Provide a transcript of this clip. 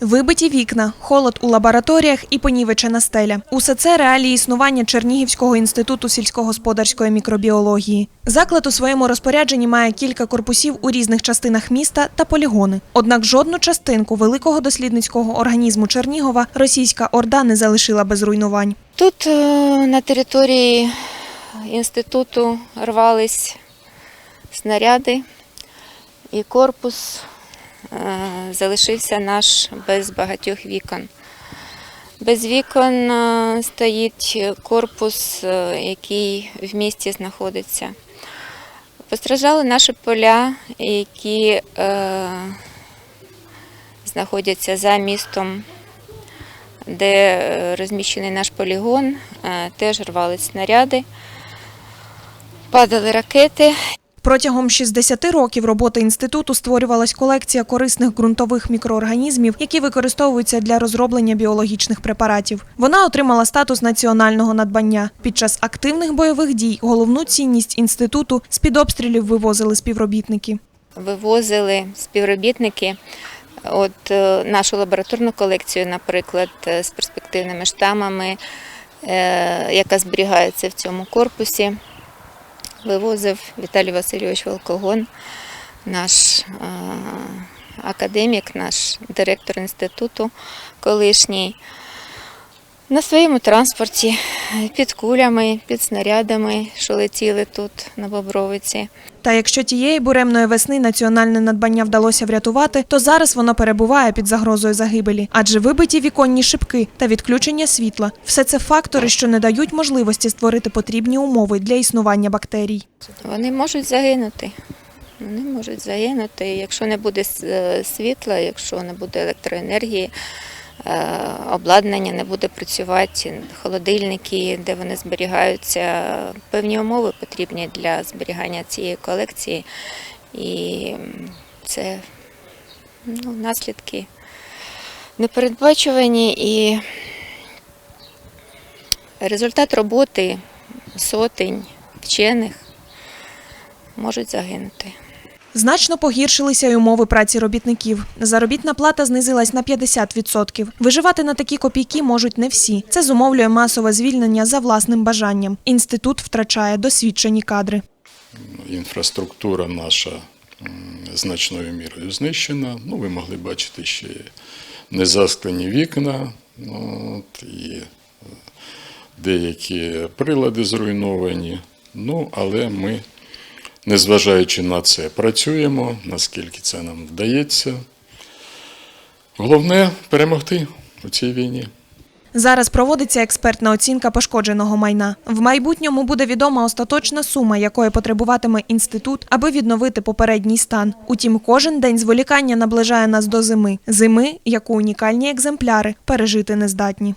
Вибиті вікна, холод у лабораторіях і понівечена стеля. Усе це реалії існування Чернігівського інституту сільськогосподарської мікробіології. Заклад у своєму розпорядженні має кілька корпусів у різних частинах міста та полігони. Однак жодну частинку великого дослідницького організму Чернігова російська орда не залишила без руйнувань. Тут е, на території інституту рвались снаряди, і корпус залишився наш без багатьох вікон. Без вікон е, стоїть корпус, е, який в місті знаходиться. Постраждали наші поля, які е, знаходяться за містом де е, розміщений наш полігон, е, теж рвались снаряди, падали ракети. Протягом 60 років роботи інституту створювалась колекція корисних ґрунтових мікроорганізмів, які використовуються для розроблення біологічних препаратів. Вона отримала статус національного надбання. Під час активних бойових дій головну цінність інституту з під обстрілів вивозили співробітники. Вивозили співробітники от е, нашу лабораторну колекцію, наприклад, е, з перспективними штамами, е, яка зберігається в цьому корпусі. Вивозив Віталій Васильович Волкогон, наш е, академік, наш директор інституту колишній. На своєму транспорті під кулями, під снарядами, що летіли тут на Бобровиці. Та якщо тієї буремної весни національне надбання вдалося врятувати, то зараз воно перебуває під загрозою загибелі, адже вибиті віконні шибки та відключення світла все це фактори, що не дають можливості створити потрібні умови для існування бактерій. Вони можуть загинути. Вони можуть загинути, якщо не буде е, світла, якщо не буде електроенергії, обладнання не буде працювати, холодильники, де вони зберігаються. Певні умови потрібні для зберігання цієї колекції. І це ну, наслідки непередбачувані і результат роботи сотень вчених можуть загинути. Значно погіршилися й умови праці робітників. Заробітна плата знизилась на 50%. Виживати на такі копійки можуть не всі. Це зумовлює масове звільнення за власним бажанням. Інститут втрачає досвідчені кадри. інфраструктура наша значною мірою знищена. Ну, ви могли бачити ще незасклені вікна, от, і е, деякі прилади зруйновані. Ну, але ми, незважаючи на це, працюємо, наскільки це нам вдається. Головне перемогти у цій війні. Зараз проводиться експертна оцінка пошкодженого майна. В майбутньому буде відома остаточна сума, якої потребуватиме інститут, аби відновити попередній стан. Утім, кожен день зволікання наближає нас до зими. Зими, яку унікальні екземпляри пережити не здатні.